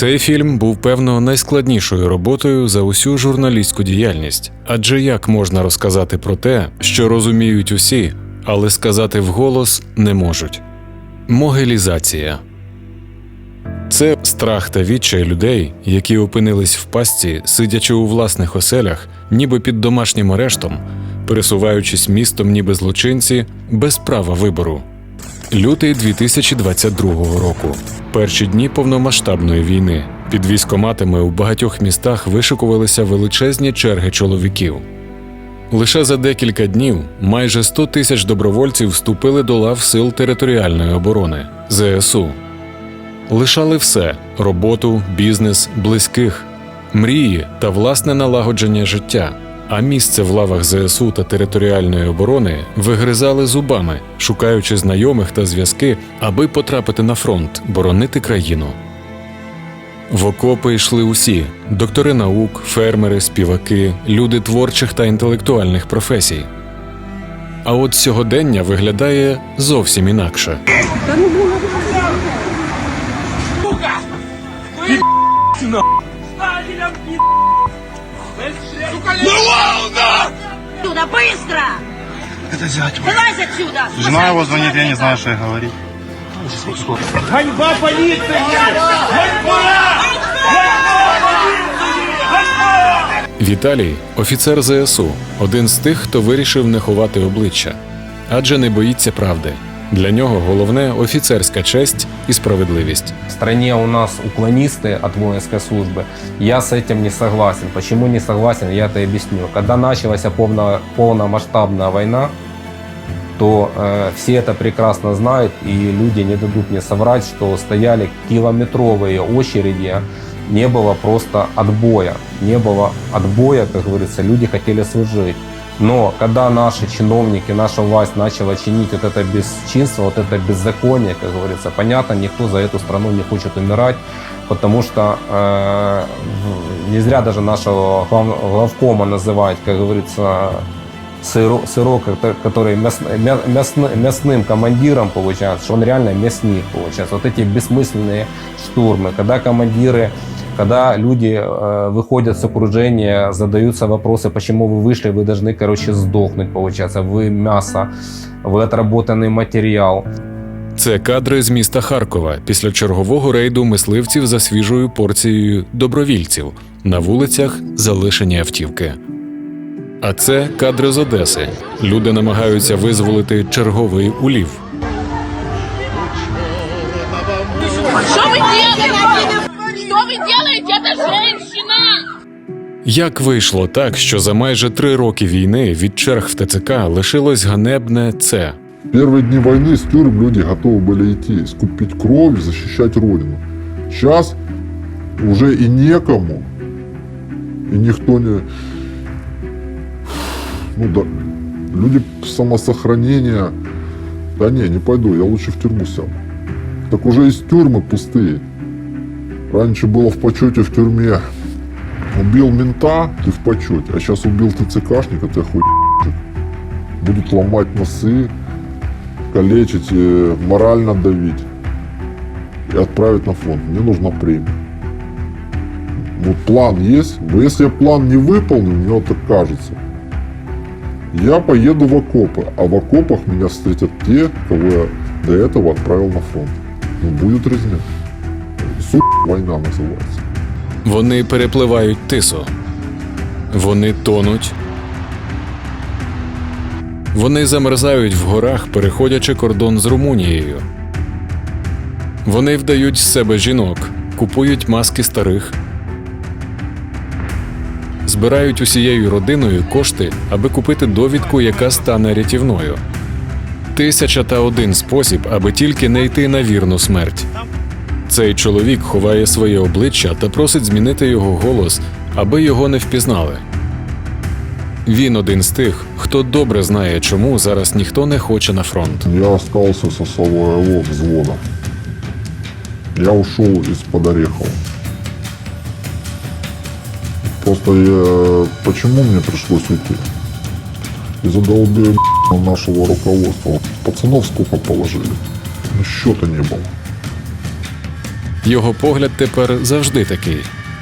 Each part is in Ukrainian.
Цей фільм був певно найскладнішою роботою за усю журналістську діяльність. Адже як можна розказати про те, що розуміють усі, але сказати вголос не можуть. Могилізація це страх та відчай людей, які опинились в пастці, сидячи у власних оселях, ніби під домашнім арештом, пересуваючись містом, ніби злочинці, без права вибору. Лютий 2022 року. Перші дні повномасштабної війни. Під військоматами у багатьох містах вишикувалися величезні черги чоловіків. Лише за декілька днів майже 100 тисяч добровольців вступили до лав сил територіальної оборони ЗСУ. Лишали все роботу, бізнес, близьких, мрії та власне налагодження життя. А місце в лавах ЗСУ та територіальної оборони вигризали зубами, шукаючи знайомих та зв'язки, аби потрапити на фронт, боронити країну. В окопи йшли усі: доктори наук, фермери, співаки, люди творчих та інтелектуальних професій. А от сьогодення виглядає зовсім інакше. Отсюда, быстро! Это зять. Вылазь отсюда! Жена его звонит, я не знаю, что ей говорить. Ганьба поліції! Ганьба! Віталій офіцер ЗСУ, один з тих, хто вирішив не ховати обличчя, адже не боїться правди. Для нього головне офіцерська честь і справедливість. В стране у нас уклонисты от воинской службы. Я с этим не согласен. Почему не согласен, я это объясню. Когда началась полно, полномасштабная война, то э, все это прекрасно знают, и люди не дадут мне соврать, что стояли километровые очереди, не было просто отбоя. Не было отбоя, как говорится, люди хотели служить. Но когда наши чиновники, наша власть начала чинить вот это бесчинство, вот это беззаконие, как говорится, понятно, никто за эту страну не хочет умирать, потому что э, не зря даже нашего глав- главкома называют, как говорится, сыро- сырок, который мяс- мя- мясны- мясным командиром получается, что он реально мясник получается. Вот эти бессмысленные штурмы, когда командиры когда люди э, выходят с окружения, задаются вопросы, почему вы вышли, вы должны, короче, сдохнуть, получается. Вы мясо, вы отработанный материал. Це кадри з міста Харкова після чергового рейду мисливців за свіжою порцією добровільців на вулицях залишені автівки. А це кадри з Одеси. Люди намагаються визволити черговий улів. Як вийшло так, що за майже три роки війни від черг в ТЦК лишилось ганебне це? В первые дни войны с тюрем люди готовы были идти, скупить кровь, защищать Родину. Сейчас уже и некому, и никто не... Ну да, люди самосохранения... Да не, не пойду, я лучше в тюрьму сяду. Так уже из тюрьмы пустые. Раньше было в почете в тюрьме. Убил мента, ты в почете, а сейчас убил ТЦКшника, ты хуй будут ломать носы, калечить, э, морально давить и отправить на фронт. Мне нужна премия. Вот план есть, но если я план не выполню, мне так кажется, я поеду в окопы, а в окопах меня встретят те, кого я до этого отправил на фронт. Ну, будет резня. Суд война называется. Вони перепливають тису. Вони тонуть. Вони замерзають в горах, переходячи кордон з Румунією. Вони вдають з себе жінок, купують маски старих, збирають усією родиною кошти, аби купити довідку, яка стане рятівною. Тисяча та один спосіб, аби тільки не йти на вірну смерть. Цей чоловік ховає своє обличчя та просить змінити його голос, аби його не впізнали. Він один з тих, хто добре знає, чому зараз ніхто не хоче на фронт. Я остался со своего взвода. Я ушел из-под. Просто я... почему мне пришлось уйти? Из-за долбия нашего руководства. Пацанов сколько положили? Ну, счета не было. Його погляд тепер завжди такий.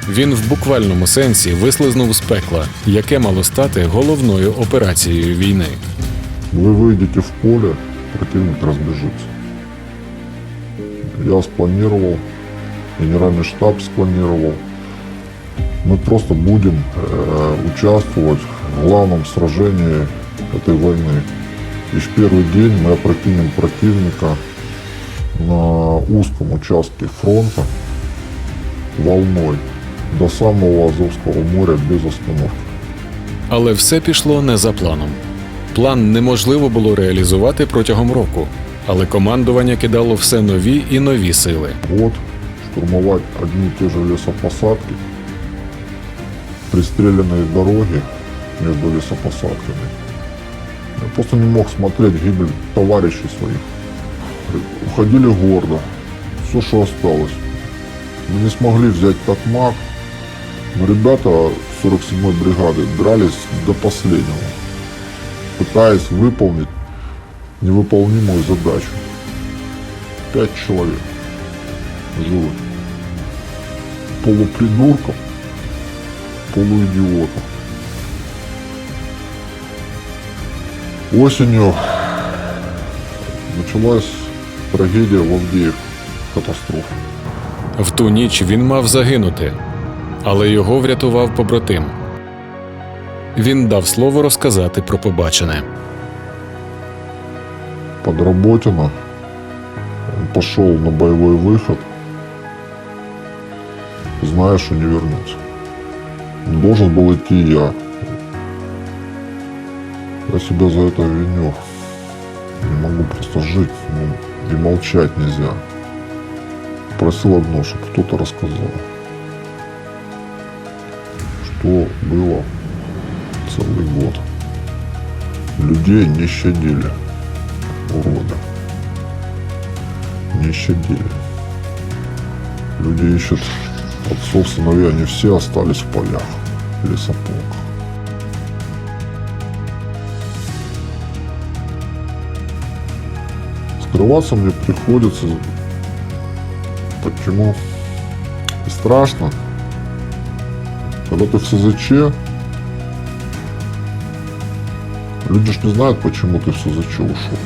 Він в буквальному сенсі вислизнув з пекла, яке мало стати головною операцією війни. Вы выйдете в поле, противник разбежится. Я спланировал, генеральный штаб спланировал. Мы просто будем э, участвовать в главном сражении этой войны. И в первый день мы опрокинем противника на узком участке фронта волной до самого Азовского моря без остановки. Але все пішло не за планом. План неможливо було реалізувати протягом року, але командування кидало все нові і нові сили. год штурмовать одни и те же лесопосадки, пристреленные дороги между лесопосадками. Я просто не мог смотреть гибель товарищей своих. Уходили гордо, все, что осталось. Мы не смогли взять Токмак, но ребята 47-й бригады дрались до последнего, пытаясь выполнить невыполнимую задачу. Пять человек живых. Полупридурков, полуидиотов. Осенью началась трагедия в Авдеевке. Катастрофа. В ту ніч він мав загинути, але його врятував побратим. Він дав слово розказати про побачене. Под Работино он пошел на боевой выход, зная, что не вернется. Должен был идти я. Я себя за это виню. Не могу просто жить, ну, и молчать нельзя. Просил одно, чтобы кто-то рассказал, что было целый год. Людей не щадили урода. Не щадили. Люди ищут отцов, сыновей, они все остались в полях, в лесополках. Скрываться мне приходится. Почему? Страшно. Когда ты в СЗЧ, люди ж не знают, почему ты в СЗЧ ушел.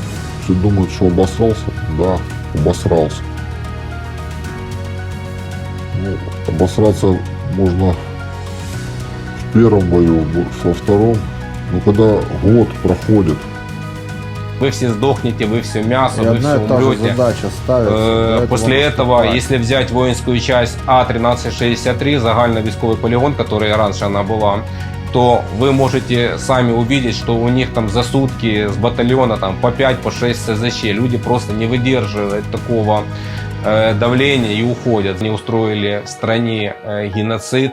Все думают, что обосрался. Да, обосрался. Ну, обосраться можно в первом бою, во втором. Но когда год проходит, Вы все сдохнете, вы все мясо, И вы одна все и та же умрете. задача ставится. Э, для После этого этого, наступать. если взять воинскую часть А-1363, загальновійськовий полігон, который раньше она была, то вы можете сами увидеть, что у них там за сутки с батальона там по 5, по 6 СЗЧ. Люди просто не выдерживают такого э, давления и уходят. Они устроили в стране э, геноцид.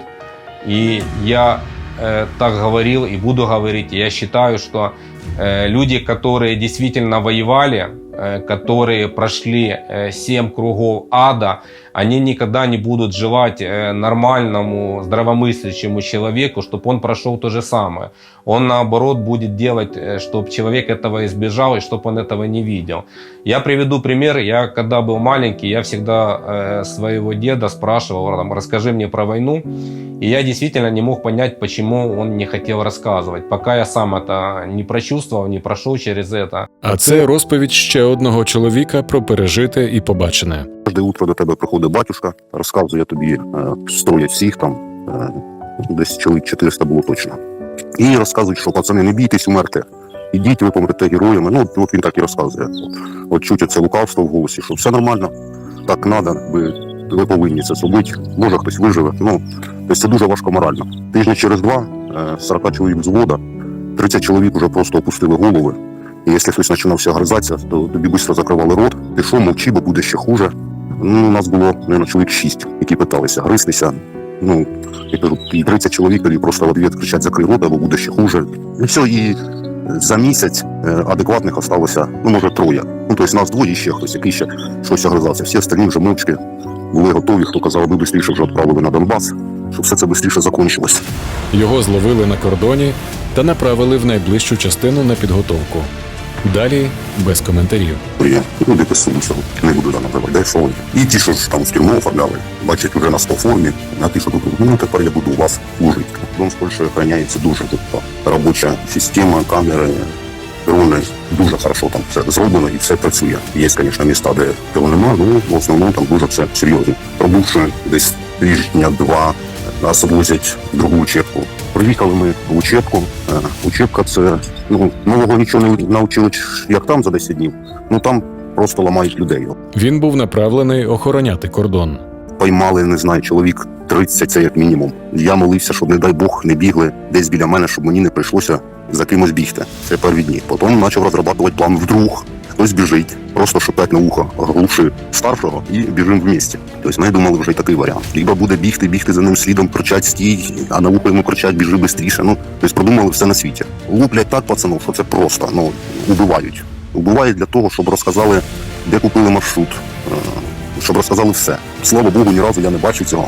И я э, так говорил и буду говорить. Я считаю, что э, люди, которые действительно воевали, э, которые прошли э, семь кругов ада, они никогда не будут желать э, нормальному, здравомыслящему человеку, чтобы он прошел то же самое. Он, наоборот, будет делать, чтобы человек этого избежал и чтобы он этого не видел. Я приведу пример. Я, когда был маленький, я всегда э, своего деда спрашивал, там, расскажи мне про войну. И я действительно не мог понять, почему он не хотел рассказывать, пока я сам это не прочувствовал, не прошел через это. А це розповідь ще одного чоловіка про пережите і побачене. Кожне утро до тебе приходить батюшка, розказує тобі, е, строять всіх там, е, десь чоловік 400 було точно. І розказують, що пацани, не бійтесь, умерте. Ідіть, ви помрете героями. Ну, от, він так і розказує. От, от чуть це лукавство в голосі, що все нормально, так треба, ви, ви повинні це зробити. Може хтось виживе. Ну, тобто це дуже важко морально. Тижні через два, е, 40 чоловік взвода, 30 чоловік вже просто опустили голови. І якщо хтось починався гризатися, то тобі швидко закривали рот. Що, мовчи, бо буде ще хуже. Ну, у нас було, мабуть, чоловік шість, які питалися гристися. Ну, я кажу, і 30 чоловік тоді просто в ответ кричать закрий рот, або буде ще хуже. І все, і за місяць е, адекватних осталося, ну, може, троє. Ну, тобто нас двоє ще хтось, який ще щось огризався. Всі остальні вже мовчки були готові, хто казав, аби швидше вже відправили на Донбас, щоб все це швидше закінчилось. Його зловили на кордоні та направили в найближчу частину на підготовку. Далі без коментарів. Є люди писуються, не буду да називати, де що. І ті, що ж там в тюрму оформляли, бачать уже на 100 формі, а ті, що тут, ну тепер я буду у вас служити. Дом з охороняється дуже тобто, робоча система, камери, дрони, дуже хорошо там все зроблено і все працює. Є, звісно, міста, де цього нема, ну в основному там дуже все серйозно. Пробувши десь тижня-два, нас возять в другу учебку. Приїхали ми в учебку. Е, Учебка це ну нового нічого не навчили, як там за 10 днів. Ну там просто ламають людей. Він був направлений охороняти кордон. Поймали, не знаю, чоловік 30, це як мінімум. Я молився, щоб, не дай Бог, не бігли десь біля мене, щоб мені не прийшлося за кимось бігти. Це перві дні. Потім почав розробляти план вдруг. Хтось біжить, просто шукати на ухо глуши старшого і біжимо в місті. Тобто ми думали вже й такий варіант. Либо буде бігти, бігти за ним слідом, кричать стій, а на ухо йому кричать, біжи швидше. Ну, тобто продумали все на світі. Луплять так пацанов, що це просто, ну, убивають. Убивають для того, щоб розказали, де купили маршрут, е, щоб розказали все. Слава Богу, ні разу я не бачив цього.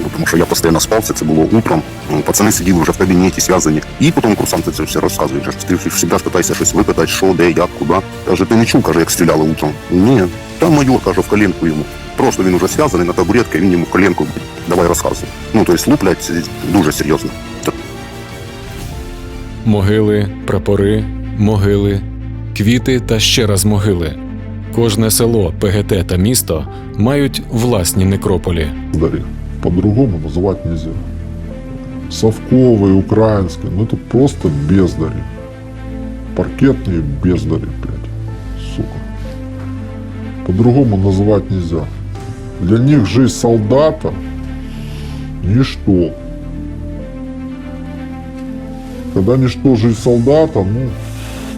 Ну, Тому що я постійно спався, це було утром. Пацани сиділи вже в кабінеті, зв'язані. І потім курсанти це все розказують. Ти завжди питаєшся щось випитати, що, де, як, куди. Каже, ти не чув, каже, як стріляли утром. Ні, там майор каже в коленку йому. Просто він уже зв'язаний на табуретці, він йому в коленку давай розказуй. Ну, тобто луплять дуже серйозно. Могили, прапори, могили, квіти та ще раз могили. Кожне село, ПГТ та місто мають власні некрополі. По-другому называть нельзя. Совковые, украинские, ну это просто бездари. Паркетные бездари, блядь. Сука. По-другому называть нельзя. Для них жизнь солдата – ничто. Когда ничто жизнь солдата, ну,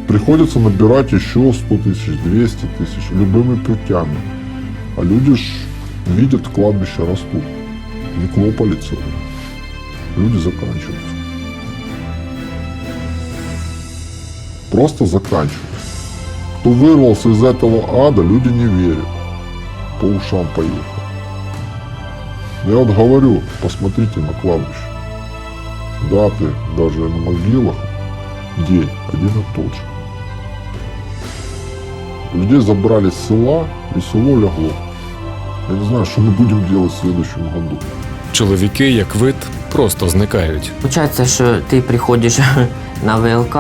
приходится набирать еще 100 тысяч, 200 тысяч, любыми путями. А люди ж видят, кладбища растут. Некрополи целые. Люди заканчиваются. Просто заканчиваются. Кто вырвался из этого ада, люди не верят. По ушам поехал. Я вот говорю, посмотрите на кладбище. Даты даже на могилах, день один и тот же. Людей забрали с села, и село легло. Я не знаю, что мы будем делать в следующем году. Чоловіки, як вид, просто зникають. Получается, что ты приходишь на ВЛК,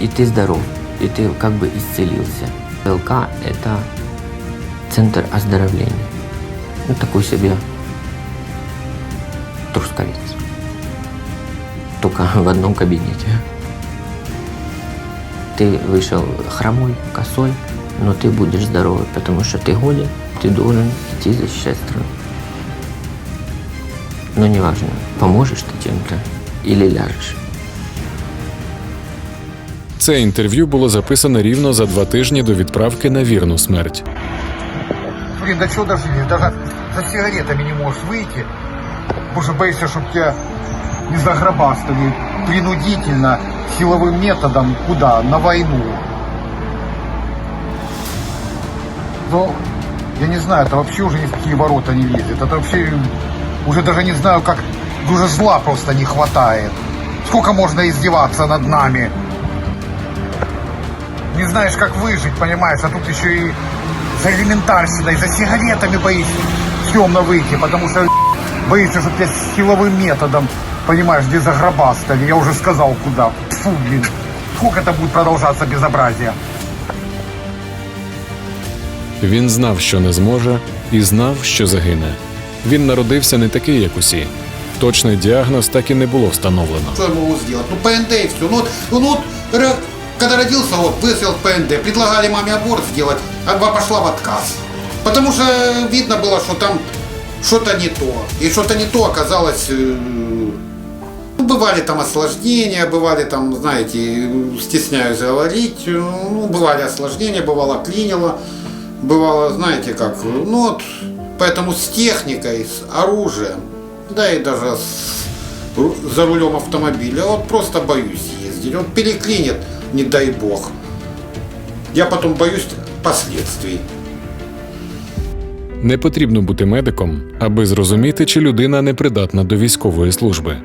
и ты здоров, и ты как бы исцелился. ВЛК – это центр оздоровления. Ну, такой себе трусковец. Только в одном кабинете. Ты вышел хромой, косой, но ты будешь здоровый, потому что ты голен, ты должен идти защищать страну. Но неважно, поможешь ты чем-то или ляжешь. Це інтерв'ю було записане рівно за два тижні до відправки на вірну смерть. Блин, до чего дожили? Даже за сигаретами не можешь выйти. Потому что боишься, чтобы тебя не загробастали принудительно, силовым методом. Куда? На войну. Ну, я не знаю, это вообще уже ни в какие ворота не лезет. Это вообще уже даже не знаю, как... Уже зла просто не хватает. Сколько можно издеваться над нами? Не знаешь, как выжить, понимаешь? А тут еще и за элементарщиной, за сигаретами боишься темно выйти, потому что боишься, что тебя силовым методом, понимаешь, где загробастали. Я уже сказал, куда. Фу, блин. Сколько это будет продолжаться безобразие? Він знав, що не зможе, і знав, що загине. Він народився не такий, як усі. Точний діагноз так і не було встановлено. Что я могу сделать? Ну, ПНД и все. Ну, вот, ну, вот, ре- когда родился, вот, выстрел ПНД, предлагали маме аборт сделать, а ба- пошла в отказ. Потому что видно было, что там что-то не то. И что-то не то оказалось... э, ну, бывали там осложнения, бывали там, знаете, э, стесняюсь говорить, э, ну, бывали осложнения, бывало клинило, бывало, знаете, как, э, ну вот, поэтому с техникой, с оружием, да и даже с за рулем автомобиля. Вот просто боюсь ездить. Вот переклинит, не дай бог. Я потом боюсь последствий. Не потрібно бути медиком, аби зрозуміти, чи людина непридатна до військової служби.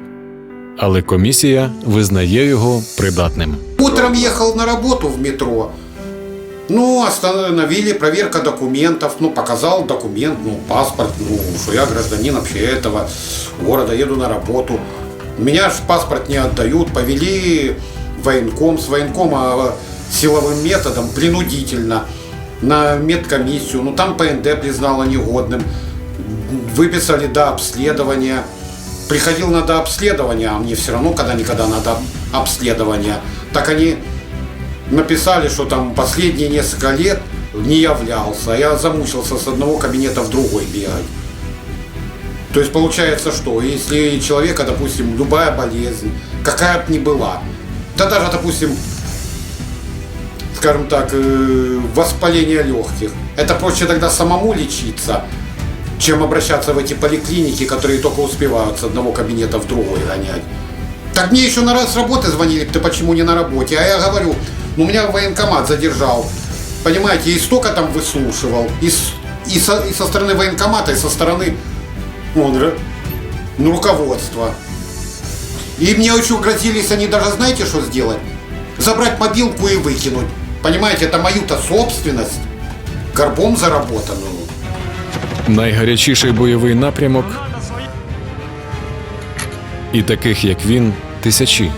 Але комісія визнає його придатним. Утром ехал на работу в метро, Ну, остановили, проверка документов, ну, показал документ, ну, паспорт, ну, что я гражданин вообще этого города, еду на работу. Меня ж паспорт не отдают, повели военком, с военкома силовым методом, принудительно, на медкомиссию, ну, там ПНД признала негодным, выписали до обследования. Приходил на дообследование, а мне все равно когда-никогда надо обследование. Так они написали, что там последние несколько лет не являлся. а Я замучился с одного кабинета в другой бегать. То есть получается что, если человека, допустим, любая болезнь, какая бы ни была, да даже, допустим, скажем так, э, воспаление легких, это проще тогда самому лечиться, чем обращаться в эти поликлиники, которые только успевают с одного кабинета в другой гонять. Так мне еще на раз с работы звонили, ты почему не на работе? А я говорю, ну меня военкомат задержал. Понимаете, и столько там выслушивал. И, с- и, со, и со стороны военкомата, и со стороны вон, ра- ну, руководства. И мне еще грозились они даже, знаете, что сделать? Забрать мобилку и выкинуть. Понимаете, это мою-то собственность, горбом заработанную. Найгарячіший бойовий напрямок. І таких, як він, тисячі.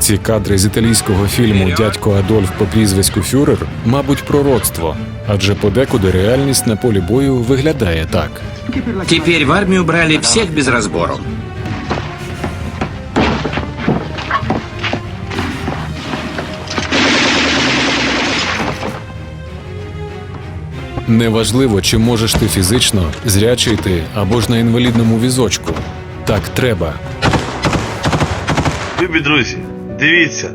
Ці кадри з італійського фільму Дядько Адольф по прізвиську Фюрер, мабуть, пророцтво, адже подекуди реальність на полі бою виглядає так. Теперь в армию брали всех без разбору. Неважливо, чи можеш ти фізично, зрячий ти або ж на інвалідному візочку. Так треба. Любі друзі, дивіться,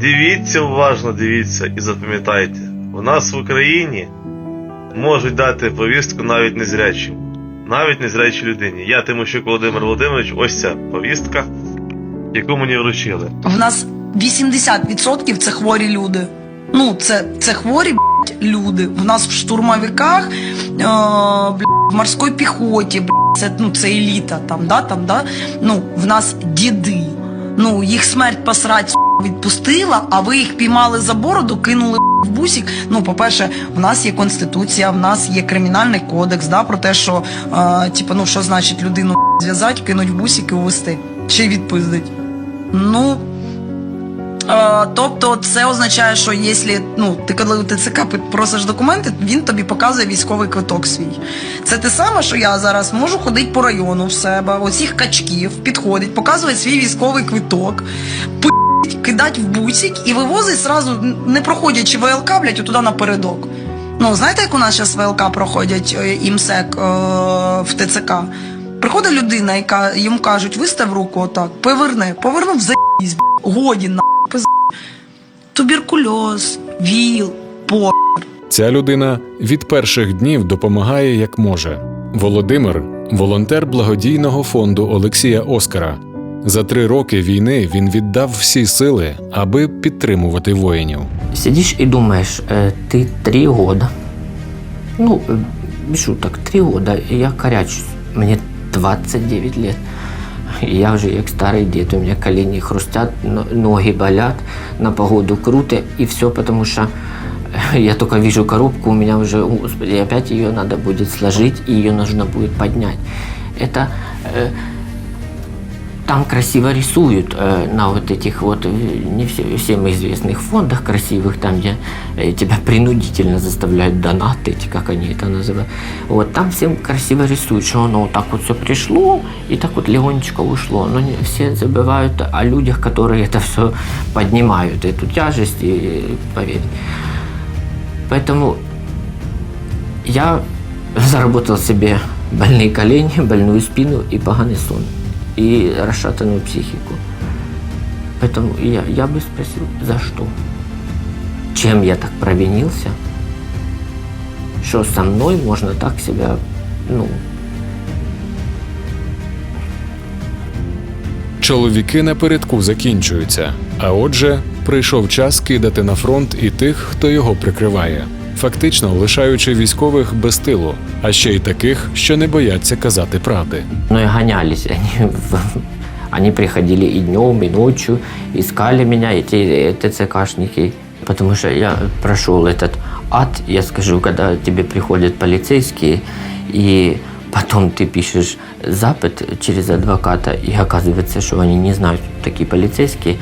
дивіться уважно, дивіться і запам'ятайте, у нас в Україні можуть дати повістку навіть незрячим, навіть незрячій людині. Я Тимощук Володимир Володимирович, ось ця повістка, яку мені вручили. В нас 80% це хворі люди. Ну, це, це хворі блядь, люди. В нас в штурмовиках, е, блядь, в морській піхоті, блядь, це, ну, це еліта, там, да, там, да. Ну, в нас діди. Ну, їх смерть посрать відпустила, а ви їх піймали за бороду, кинули в бусік. Ну, по-перше, в нас є конституція, в нас є кримінальний кодекс, да, про те, що е, типу, ну, що значить людину зв'язати, кинуть в бусік і увести. Чи відпиздить. Ну, Тобто це означає, що якщо ну, ти коли у ТЦК просиш документи, він тобі показує військовий квиток свій. Це те саме, що я зараз можу ходити по району в себе, оцих качків, підходить, показує свій військовий квиток, пить, кидать в бусик і вивозить зразу, не проходячи ВЛК, блядь, туди напередок. Ну, знаєте, як у нас зараз ВЛК проходять е, імсек е, в ТЦК? Приходить людина, яка йому кажуть, вистав руку отак, поверни, повернув заїзд, годі на Туберкульоз, ВІЛ, по. Ця людина від перших днів допомагає як може. Володимир волонтер благодійного фонду Олексія Оскара. За три роки війни він віддав всі сили, аби підтримувати воїнів. Сидишь и думаешь, э, ты три года, ну, э, без шуток, три года, и я корячусь, мне 29 лет. И Я вже як старий дід, у меня колени хрустят, но- ноги болят, на погоду круто, и все потому что э, я только вижу коробку, у меня уже, господи, опять ее надо будет сложить, и ее нужно будет поднять. Это э, там красиво рисуют э, на вот этих вот э, не все, всем известных фондах красивых, там, где э, тебя принудительно заставляют донатить, как они это называют. Вот там всем красиво рисуют, что оно вот так вот все пришло и так вот легонечко ушло. Но не, все забывают о людях, которые это все поднимают, эту тяжесть, и, поверь. Поэтому я заработал себе больные колени, больную спину и поганый сон, и расшатанную психику. Поэтому я, я бы спросил, за что? Чем я так провинился? Что со мной можно так себя, ну, Чоловіки напередку закінчуються. А отже, прийшов час кидати на фронт і тих, хто його прикриває, фактично лишаючи військових без тилу, а ще й таких, що не бояться казати правди. ну и гонялись они. в- Они приходили и днем, и ночью, искали меня, эти э, ТЦКшники. потому что я прошел этот ад, я скажу, когда тебе приходят полицейские, и потом ты пишешь запад через адвоката, и оказывается, что они не знают, такие полицейские,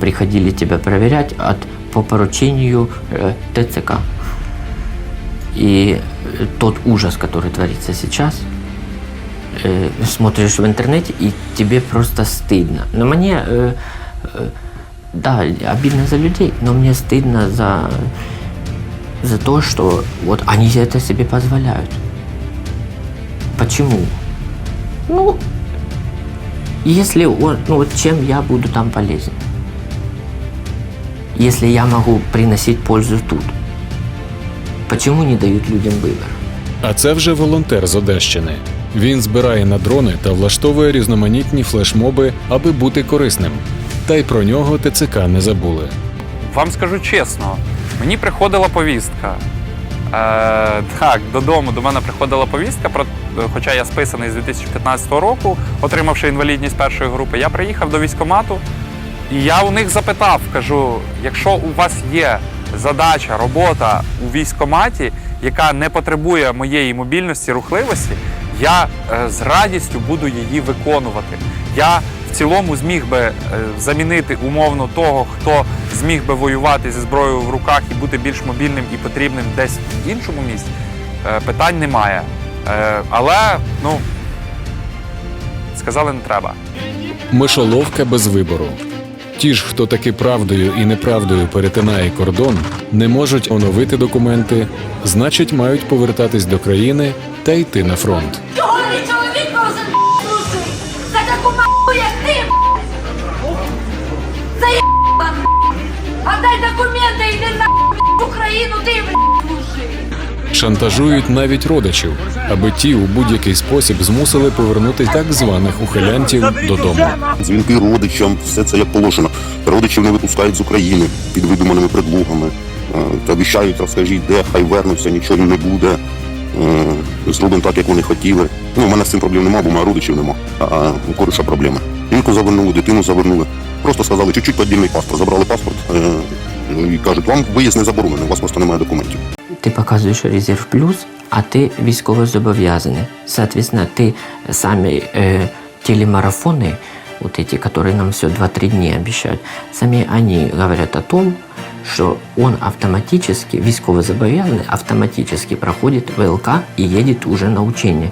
приходили тебя проверять от, по поручению э, ТЦК. И э, тот ужас, который творится сейчас, э, смотришь в интернете, и тебе просто стыдно. Но мне, э, э, да, обидно за людей, но мне стыдно за, за то, что вот они это себе позволяют. Почему? Ну, если он, ну вот чем я буду там полезен? Если я могу приносить пользу тут, почему не дают людям выбор? А це вже волонтер з Одещини. Він збирає на дрони та влаштовує різноманітні флешмоби, аби бути корисним. Та й про нього ТЦК не забули. Вам скажу чесно, мені приходила повістка. Е, так, додому до мене приходила повістка, про, хоча я списаний з 2015 року, отримавши інвалідність першої групи. Я приїхав до військкомату і я у них запитав, кажу, якщо у вас є задача, робота у військкоматі, яка не потребує моєї мобільності, рухливості, я е, з радістю буду її виконувати. Я в цілому зміг би е, замінити умовно того, хто зміг би воювати зі зброєю в руках і бути більш мобільним і потрібним десь в іншому місці. Е, Питань немає. Але ну сказали, не треба. Мишоловка без вибору. Ті ж, хто таки правдою і неправдою перетинає кордон, не можуть оновити документи, значить, мають повертатись до країни та йти на фронт. Чого мій чоловік должен служити? За таку документи, йди на Україну, ти, служи. Шантажують навіть родичів, аби ті у будь-який спосіб змусили повернути так званих ухилянтів додому. Дзвінки родичам, все це як положено. Родичів не випускають з України під видуманими предлогами. Е, Та обіцяють, розкажіть, де, хай вернуться, нічого не буде. Е, Зробимо так, як вони хотіли. Ну, у мене з цим проблем нема, бо у мене родичів нема. А у кореша проблеми. Жінку завернули, дитину завернули. Просто сказали, чуть-чуть подільний паспорт. Забрали паспорт е, і кажуть, вам виїзд не заборонений, у вас просто немає документів. Ти показуєш резерв плюс, а ти військово зобов'язаний. Соответственно, ты сами э, телемарафоны, вот эти, которые нам все 2-3 дня обещают, сами они говорят о том, что он автоматически, військово зобов'язаний, автоматически проходит ВЛК и едет уже на учение.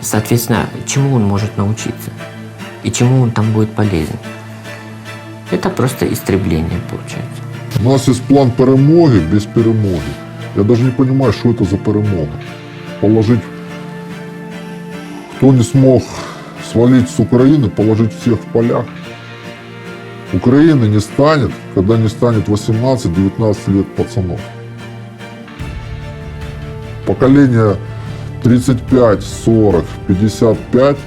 Соответственно, чему он может научиться? И чему он там будет полезен? Это просто истребление получается. У нас есть план перемоги без перемоги. Я даже не понимаю, что это за перемога. Положить... Кто не смог свалить с Украины, положить всех в полях. Украины не станет, когда не станет 18-19 лет пацанов. Поколение 35, 40, 55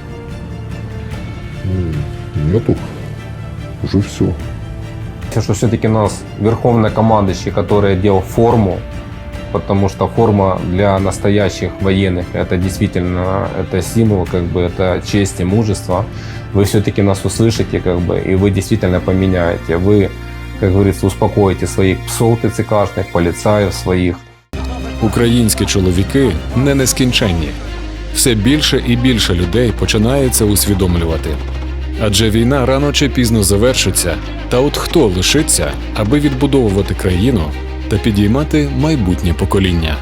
м, нету. Уже все. Что все-таки у нас верховный командующий, который одел форму, потому что форма для настоящих военных это действительно это символ, как бы это честь и мужество. Вы все-таки нас услышите, как бы, и вы действительно поменяете. Вы, как говорится, успокоите своих псов ТЦКшных, полицаев своих. Українські чоловіки не нескінченні. Все більше і більше людей починає це усвідомлювати. Адже війна рано чи пізно завершиться, та от хто лишиться, аби відбудовувати країну та підіймати майбутнє покоління.